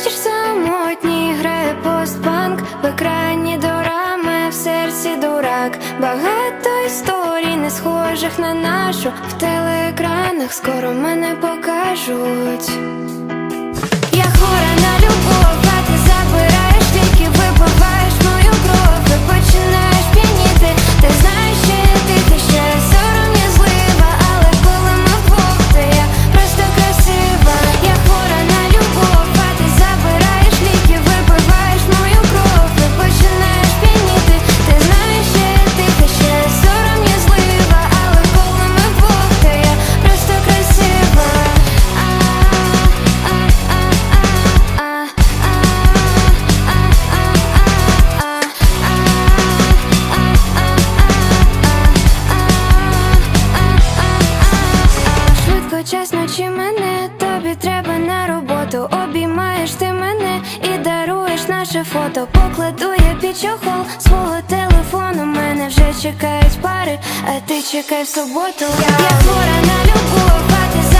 вечір самотній грає постпанк в екрані дорами, в серці дурак, багато історій, не схожих на нашу, в телеекранах скоро мене покажуть. Я хора на час ночі мене, тобі треба на роботу. Обіймаєш ти мене і даруєш наше фото. Покладу я під чохол свого телефону. Мене вже чекають пари, а ти чекай в суботу. Я хвора на любов, а ти забираєш